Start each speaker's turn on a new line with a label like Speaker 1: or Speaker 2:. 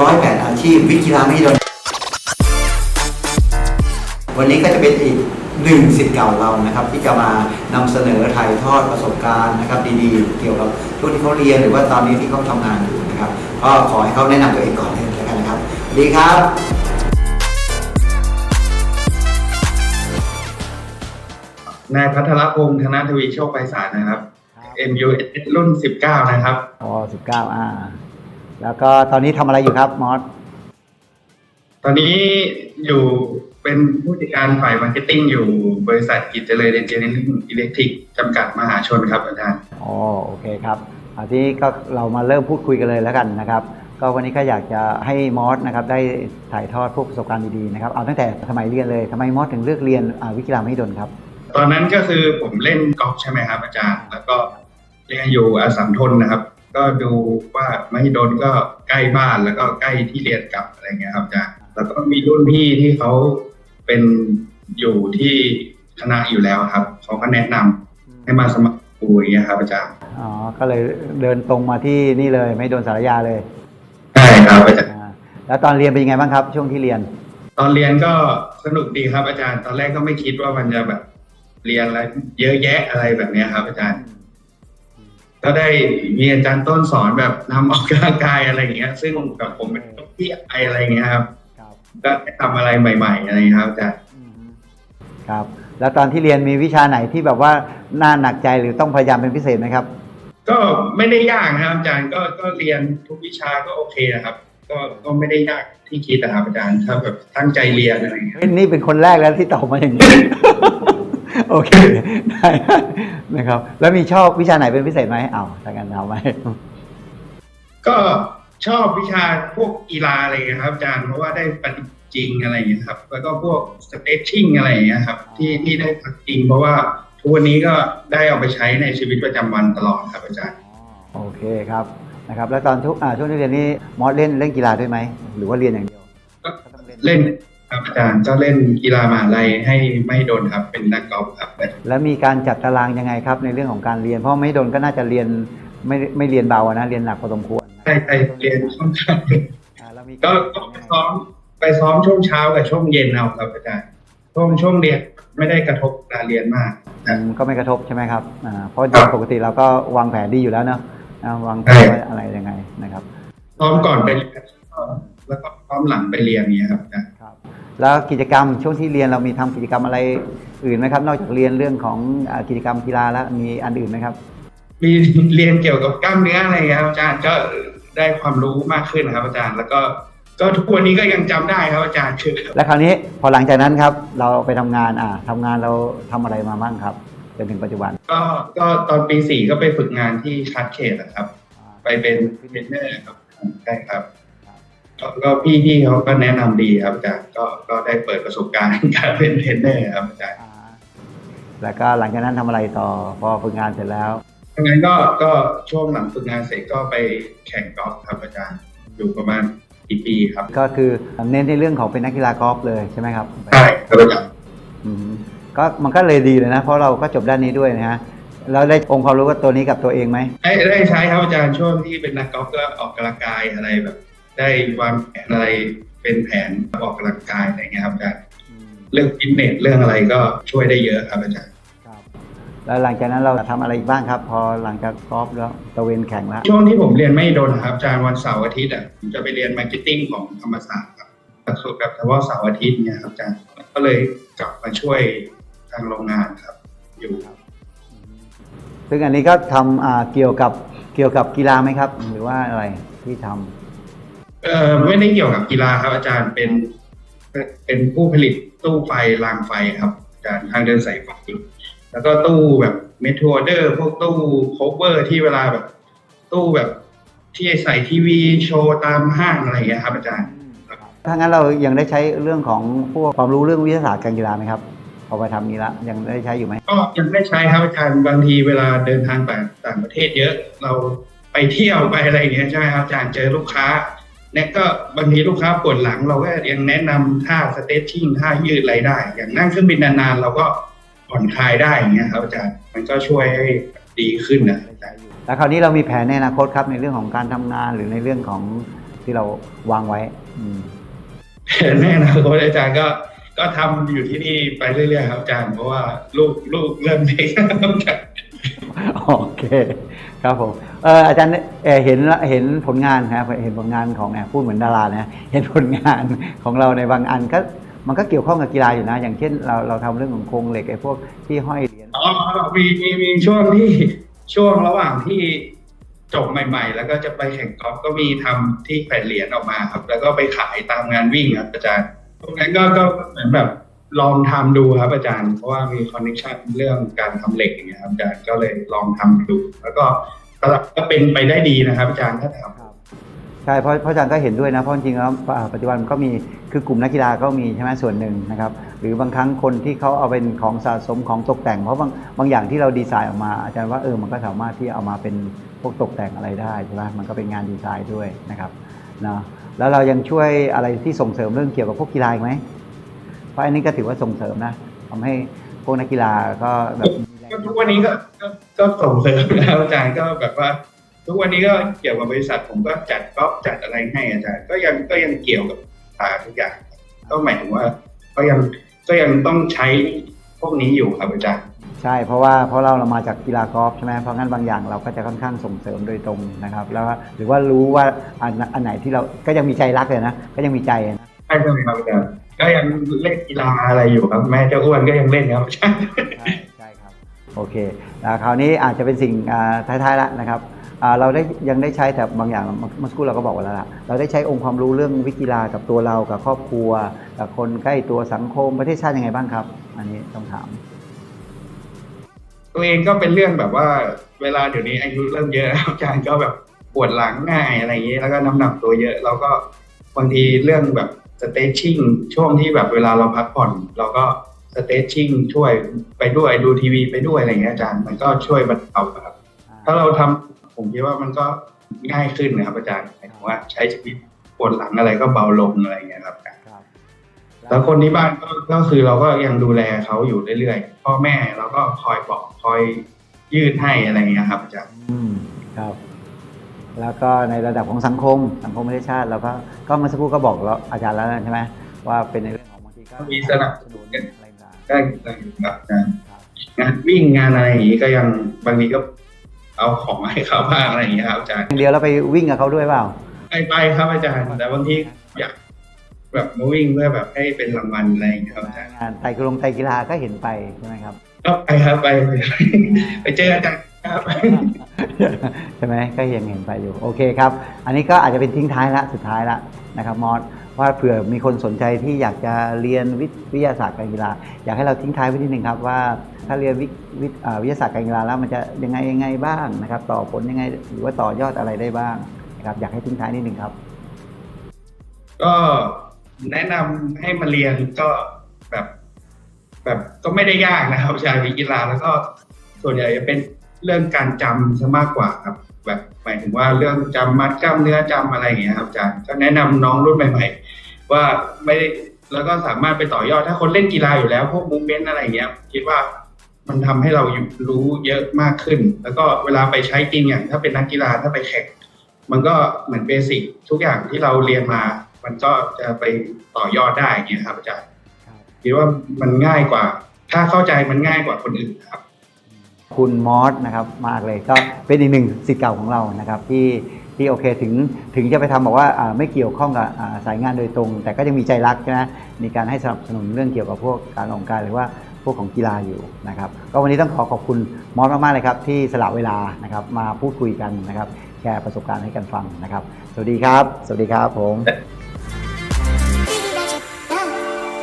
Speaker 1: ร้อยแปดอาชีพ วิกีฬาไม่ดนวันนี้ก็จะเป็นอีกหนึ่งสิทธิ์เก่าเรานะครับ ที่จะมานำเสนอถ่ายทอดประสบการณ์นะครับ ดีๆ เกี่ยวกับช่วงที่เขาเรียนหรือว่าตอนนี้ที่เขาทำงานอยู่นะครับ ก็ขอให้เขาแนะนำตัวเองก่อนเลยแล้วกันนะครับสวัสดีครับ
Speaker 2: นายพัทรพงษ์ธนทวีโชคไพศาลนะครับ MUS รุ่น 19 นะครับ
Speaker 1: อ๋อสิบเก้าอ่า แล้วก็ตอนนี้ทำอะไรอยู่ครับมอส
Speaker 2: ตอนนี้อยู่เป็นผู้จัดการฝ่ายมาร์เก็ตติ้งอยู่บริษัทกิจเจริญเอนจิเนียริ่งอิเล็กทริกจำกัดมหาชนครับอาจารย์
Speaker 1: อ๋อโอเคครับอาทีนี้ก็เรามาเริ่มพูดคุยกันเลยแล้วกันนะครับ ก็วันนี้ก็อยากจะให้มอสนะครับได้ถ่ายทอดพวกประสบการณ์ดีๆนะครับเอาตั้งแต่สมัยเรียนเลยทำไมมอสถึงเลือกเรียนอ่าวิกีฬามหิดลครับ
Speaker 2: ตอนนั้นก็คือผมเล่นกอล์ฟใช่ไหมครับอาจารย์ แล้วก็เรียนอยู่อาสัมทนนะครับ ก็ดูว่ามหิดลก็ใกล้บ้านแล้วก็ใกล้ที่เรียนกลับอะไรเงี้ยครับอาจารย์แล้วก็มีรุ่นพี่ที่เขาเป็นอยู่ที่คณะอยู่แล้วครับเขาก็แนะนำให้มาสมัครครูอย่างเงี้ยครับอาจารย์
Speaker 1: อ๋อก็เลยเดินตรงมาที่นี่เลย ไม่โดนสารยาเลย
Speaker 2: ใช่ครับอาจารย์
Speaker 1: อ่าแล้วตอนเรียนเป็นยังไงบ้างครับ ช่วงที่เรียน
Speaker 2: ตอนเรียนก็สนุกดีครับอาจารย์ ตอนแรกก็ไม่คิดว่ามันจะแบบเรียนอะไรเยอะแยะอะไรแบบเนี้ยครับอาจารย์ ก็ได้มีอาจารย์ต้นสอนแบบนำออกกำลังกายอะไรอย่างเงี้ย ซึ่งแบบผมเป็นที่ไออะไรอย่างเงี้ยครับ
Speaker 1: ครับ
Speaker 2: ก็ได้ทำอะไรใหม่ ๆ อะไรอย่างเงี้ยครับอาจารย์
Speaker 1: ครับ แล้วตอนที่เรียนมีวิชาไหนที่แบบว่าน่าหนักใจหรือต้องพยายามเป็นพิเศษไหมครับ
Speaker 2: ก็ไม่ได้ยากนะครับอาจารย์ก็ก็เรียนทุกวิชาก็โอเคนะครับ ก็ก็ไม่ได้ยากที่คิดนะครับอาจารย์ถ้าแบบตั้งใจเรียนอะไรอย่างเงี้ย
Speaker 1: เฮ้ยนี่เป็นคนแรกแล้วที่ตอบมาอย่างนี้ โอเคได้นะครับ แล้วมีชอบวิชาไหนเป็นพิเศษไหมเอาถ้ากันเอาไหม
Speaker 2: ก็ชอบวิชาพวกกีฬาอะไรอย่างเงี้ยครับอาจารย์เพราะว่าได้ปฏิบัติจริงอะไรอย่างเงี้ยครับ แล้วก็พวกสเตชชิ่งอะไรอย่างเงี้ยครับ ที่ที่ได้ทำจริง เพราะว่าทุกวันนี้ก็ได้เอาไปใช้ในชีวิตประจำวันตลอดครับอาจารย์
Speaker 1: โอเคครับนะครับ แล้วตอนทุกอ่าช่วงที่เรียนนี่มอสเล่นเล่นกีฬาด้วยไหมหรือว่าเรียนอย่างเดียว
Speaker 2: ก็เล่น ครับอาจารย์ก็เล่นกีฬามหาลัยให้ไม่โดนครับเป็นนักกอล์ฟครับ
Speaker 1: แล้วมีการจัดตารางยังไงครับในเรื่องของการเรียน เพราะไม่โดนก็น่าจะเรียนไม่ไม่เรียนเบาอะนะเรียนหนักพอสมควรนะ
Speaker 2: ใช่ใช่เรียนช่วงเช้า
Speaker 1: อ่าแล้วมี
Speaker 2: ก็ก็ไปซ้อมไปซ้อมช่วงเช้ากับช่วงเย็นเอาครับอาจารย์ช่วงช่วงเรียนไม่ได้กระทบการเรียนมาก
Speaker 1: อืมก็ไม่กระทบใช่ไหมครับอ่าเพราะ
Speaker 2: ค
Speaker 1: โด
Speaker 2: รับ
Speaker 1: ยปกติเราก็วางแผนดีอยู่แล้วเนาะอ่าวางแผน
Speaker 2: ใช่
Speaker 1: ว่าอะไรยังไงนะครับ
Speaker 2: ซ้อมก่อนไปเรียนแล้วก็ซ้อมหลังไปเรียนเนี้ยครับอาจารย์
Speaker 1: ครับ แล้วกิจกรรมช่วงที่เรียนเรามีทำกิจกรรมอะไรอื่นไหมครับ นอกจากเรียนเรื่องของอ่ากิจกรรมกีฬาแล้วมีอันอื่นไหมครับ
Speaker 2: มีเรียนเกี่ยวกับกล้ามเนื้ออะไรอย่างเงี้ยครับอาจารย์ก็ได้ความรู้มากขึ้นนะครับอาจารย์แล้วก็ก็ทุกวันนี้ก็ยังจำได้ครับอาจารย์คือ
Speaker 1: แล้วคราวนี้พอหลังจากนั้นครับ เราไปทำงานอ่าทำงานเราทำอะไรมาบ้างครับจนถึงปัจจุบัน
Speaker 2: ก็ก็ตอนปีสี่ก็ไปฝึกงานที่คัดเขตนะครับ ไปเป็นเทรนเนอร์ครับใช่ครับ ก็ก็พี่พี่เขาก็แนะนำดีครับอาจารย์ก็ก็ได้เปิดประสบการณ์การเป็นเทรนเนอร์ครับอาจารย์
Speaker 1: อ่าแล้วก็หลังจากนั้นทำอะไรต่อพอฝึกงานเสร็จแล้ว
Speaker 2: ดังนั้นก็ก็ช่วงหลังฝึกงานเสร็จก็ไปแข่งกอล์ฟครับอาจารย์อยู่ประมาณกี่ปีครับ
Speaker 1: ก็คือเน้นในเรื่องของเป็นนักกีฬากอล์ฟเลยใช่ไหมครับ
Speaker 2: ใช่ครับอาจารย์
Speaker 1: อืมก็มันก็เลยดีเลยนะ เพราะเราก็จบด้านนี้ด้วยนะฮะแล้วได้องค์ความรู้กับตัวนี้กับตัวเองไหม
Speaker 2: ได้ได้ใช้ครับอาจารย์ช่วงที่เป็นนักกอล์ฟก็ออกกำลังกายอะไรแบบ ได้วางแผนอะไรเป็นแผนออกกำลังกายอะไรเงี้ยครับอาจารย์เรื่องฟิตเนสเรื่องอะไรก็ช่วยได้เยอะครับอาจารย์
Speaker 1: ครับแล้วหลังจากนั้นเราทำอะไรอีกบ้างครับ พอหลังจากกอล์ฟแล้วตะเวนแข่งแล้ว
Speaker 2: ช่วงที่ผมเรียนไม่โดนนะครับอาจารย์วันเสาร์อาทิตย์อะผมจะไปเรียนมาร์เก็ตติ้งของธรรมศาสตร์ครับแต่คือแบบเฉพาะเสาร์อาทิตย์เนี่ยครับอาจารย์ก็เลยกลับมาช่วยทางโรงงานครับ อยู่
Speaker 1: ซึ่งอันนี้ก็ทำอ่าเกี่ยวกับเกี่ยวกับกีฬาไหมครับ หรือว่าอะไรที่ทำ
Speaker 2: เอ่อไม่ได้เกี่ยวกับกีฬาครับอาจารย์เป็นเป็นเป็นผู้ผลิตตู้ไฟรางไฟครับอาจารย์ทางเดินสายไฟแล้วก็ตู้แบบเมทัวเดอร์พวกตู้โคเวอร์ที่เวลาแบบ ตู้แบบที่ใส่ทีวีโชว์ตามห้างอะไรอย่างเงี้ยครับอาจารย์
Speaker 1: ถ้างั้นเรายังได้ใช้เรื่องของพวกความรู้เรื่องวิทยาศาสตร์การกีฬาไหมครับพอไปทำนี้ละยังได้ใช้อยู่ไหม
Speaker 2: ก็ยังได้ใช้ครับอาจารย์บางทีเวลาเดินทางต่างต่างประเทศเยอะ เราไปเที่ยวไปอะไรอย่างเงี้ยใช่ไหมครับอาจารย์เจอลูกค้า เนี่ยก็บางทีลูกค้าปวดหลังเราก็ยังแนะนำท่าสเตชชิ่งท่ายืดอะไรได้ อย่างนั่งเครื่องบินนานๆเราก็ผ่อนคลายได้อย่างเงี้ยครับอาจารย์มันก็ช่วยให้ดีขึ้นนะอาจารย์
Speaker 1: แล้วคราวนี้เรามีแผนในอนาคตครับในเรื่องของการทำงานหรือในเรื่องของที่เราวางไว้อืม
Speaker 2: แน่นะโค้ชอาจารย์ก็ก็ทำอยู่ที่นี่ไปเรื่อยๆครับอาจารย์เพราะว่าลูกลูกเริ่มเด็กครับอาจารย์
Speaker 1: โอเค ครับผมเอออาจารย์เอ่อเห็นเห็นผลงานครับเห็นผลงานของพูดเหมือนดารานะเห็นผลงานของเราในบางอันก็มันก็เกี่ยวข้องกับกีฬาอยู่นะ อย่างเช่นเราเราทำเรื่องของโครงเหล็กไอ้พวกที่ห้อยเหรียญ
Speaker 2: อ๋อมีมีมีช่วงที่ช่วงระหว่างที่จบใหม่ ๆ แล้วก็จะไปแข่งกอล์ฟก็มีทำที่แผ่นเหรียญออกมาครับ แล้วก็ไปขายตามงานวิ่งครับอาจารย์ตรงนั้นก็ก็เหมือนแบบ ลองทำดูครับอาจารย์ เพราะว่ามีคอนเนคชันเรื่องการทำเหล็กอย่างเงี้ยครับอาจารย์ก็เลยลองทำดู แล้วก็ก็เป็นไปได้ดีนะครับ อาจารย์ถ้าทำ
Speaker 1: ใช่เพราะเพราะอาจารย์ก็เห็นด้วยนะเพราะจริงแล้วปัจจุบันก็มีคือกลุ่มนักกีฬาก็มีใช่ไหมส่วนหนึ่งนะครับ หรือบางครั้งคนที่เขาเอาเป็นของสะสมของตกแต่ง เพราะบางบางอย่างที่เราดีไซน์ออกมาอาจารย์ว่าเออมันก็สามารถที่เอามาเป็นพวกตกแต่งอะไรได้ใช่ไหมมันก็เป็นงานดีไซน์ด้วยนะครับเนาะแล้วเรายังช่วยอะไรที่ส่งเสริมเรื่องเกี่ยวกับพวกกีฬาอีกไหม ราะอันนี้ก็ถือว่าส่งเสริมนะทำให้พวกนักกีฬาก็แบบมีแรง
Speaker 2: ก็ทุกวันนี้ก็ก็ก็ส่งเสริมแล้วอาจารย์ก็แบบว่า ทุกวันนี้ก็เกี่ยวกับบริษัทผมก็จัดก็จัดอะไรให้อาจารย์ก็ยังก็ยังเกี่ยวกับตาทุกอย่างก็หมายถึงว่าก็ยังก็ยังต้องใช้พวกนี้อยู่ครับอาจารย์
Speaker 1: ใช่เพราะว่าเพราะเราเรามาจากกีฬากอล์ฟใช่ไหมเพราะงั้นบางอย่างเราก็จะค่อนข้างส่งเสริมโดยตรงนะครับ แล้วก็หรือว่ารู้ว่าอันอันไหนที่เราก็ยังมีใจรักเลยนะ ก็ยังมีใจนะ
Speaker 2: ใช่ไหมครับอาจารย์ ก็ยังเล่นกีฬาอะไรอยู่ครับ แม่เจ้าอ้วนก็ยังเล่นครับอาจารย์
Speaker 1: ใช่ใช่ครับโอเคแล้วคราวนี้อาจจะเป็นสิ่งอ่าท้ายๆแล้วนะครับอ่าเราได้ยังได้ใช้แต่บางอย่างเมื่อเมื่อสักครู่เราก็บอกไว้แล้วล่ะเราได้ใช้องค์ความรู้เรื่องวิกีฬากับตัวเรากับครอบครัวกับคนใกล้ตัวสังคมประเทศชาติยังไงบ้างครับ อันนี้ต้องถาม
Speaker 2: ตัวเองก็เป็นเรื่องแบบว่า เวลาเดี๋ยวนี้อายุเริ่มเยอะแล้วอาจารย์ก็แบบปวดหลังง่ายอะไรอย่างเงี้ยแล้วก็น้ำหนักตัวเยอะ เราก็บางทีเรื่องแบบ สเตชชิ่งช่วงที่แบบเวลาเราพักผ่อน เราก็สเตชชิ่งช่วยไปด้วยดูทีวีไปด้วยอะไรอย่างเงี้ยอาจารย์ มันก็ช่วยบรรเทาครับ ถ้าเราทำผมคิดว่ามันก็ง่ายขึ้นนะครับอาจารย์หมายถึงว่าใช้ชีวิตปวดหลังอะไรก็เบาลงอะไรอย่างเงี้ยครับ
Speaker 1: ครับ
Speaker 2: แล้วคนที่บ้านก็ก็คือเราก็ยังดูแลเขาอยู่เรื่อยๆพ่อแม่เราก็คอยบอกคอยยืดให้อะไรอย่างเงี้ยครับอาจารย์
Speaker 1: อืมครับ แล้วก็ในระดับของสังคมสังคมประเทศชาติเราก็ก็เมื่อสักครู่ก็บอกแล้วอาจารย์แล้วใช่ไหมว่าเป็นในเรื่องของบางทีก็
Speaker 2: มีสนับสนุน
Speaker 1: อะไรต่าง
Speaker 2: ได้ได้อยู่ครับอาจารย์
Speaker 1: ๆครับ
Speaker 2: งานวิ่งงานอะไรอย่างงี้ก็ยังบางทีก็เอาของให้เขาบ้างอะไรอย่างเงี้ยครับอาจารย์
Speaker 1: อย่างเดียวแล้วไปวิ่งกับเขาด้วยเปล่า
Speaker 2: ไปไปครับอาจารย์ แต่บางทีอยากแบบมาวิ่งเพื่อแบบให้เป็นรางวัลอะไรอย่างเงี้ยครับอาจารย์
Speaker 1: งานไตรกีฬาไตรกีฬาก็เห็นไปใช่ไหมครับ
Speaker 2: ก็ไปครับไปไปไปเจออาจารย์ ครับ
Speaker 1: ใช่ไหมก็ยังเห็นไปอยู่โอเคครับ อันนี้ก็อาจจะเป็นทิ้งท้ายละสุดท้ายละนะครับมอสว่าเผื่อมีคนสนใจที่อยากจะเรียนวิทวิทยาศาสตร์การกีฬา อยากให้เราทิ้งท้ายไว้นิดนึงครับว่าถ้าเรียนวิวิทอ่าวิทยาศาสตร์การกีฬาแล้วมันจะยังไงยังไงบ้างนะครับ ต่อผลยังไงหรือว่าต่อยอดอะไรได้บ้างนะครับอยากให้ทิ้งท้ายนิดนึงครับ
Speaker 2: ก็แนะนำให้มาเรียนก็แบบ แบบก็ไม่ได้ยากนะครับชายวิกีฬาแล้วก็ส่วนใหญ่จะเป็น เรื่องการจำซะมากกว่าครับ แบบหมายถึงว่าเรื่องจำมัดกล้ามเนื้อจำอะไรอย่างเงี้ยครับอาจารย์ก็แนะนำน้องรุ่นใหม่ ๆ ว่าไม่ได้แล้วก็สามารถไปต่อยอดถ้าคนเล่นกีฬาอยู่แล้ว พวกมูเมนต์อะไรอย่างเงี้ยคิดว่ามันทำให้เราอยู่รู้เยอะมากขึ้น แล้วก็เวลาไปใช้จริงอย่างถ้าเป็นนักกีฬาถ้าไปแข่งมันก็เหมือนเบสิกทุกอย่างที่เราเรียนมา มันก็จะไปต่อยอดได้อย่างเงี้ยครับอาจารย์คิดว่ามันง่ายกว่า ถ้าเข้าใจมันง่ายกว่าคนอื่นครับ
Speaker 1: คุณมอสนะครับมากเลยก็เป็นอีกหนึ่งสิทธิ์เก่าของเรานะครับที่ที่โอเคถึงถึงจะไปทำบอกว่าไม่เกี่ยวข้องกับสายงานโดยตรง แต่ก็ยังมีใจรักใช่ไหมมีการให้สนับสนุนเรื่องเกี่ยวกับพวกการออกกำลังกายหรือว่าพวกของกีฬาอยู่นะครับก็วันนี้ต้องขอขอบคุณมอสมากๆเลยครับที่สละเวลานะครับมาพูดคุยกันนะครับแชร์ประสบการณ์ให้กันฟังนะครับ สวัสดีครับ สวัสดีครับผม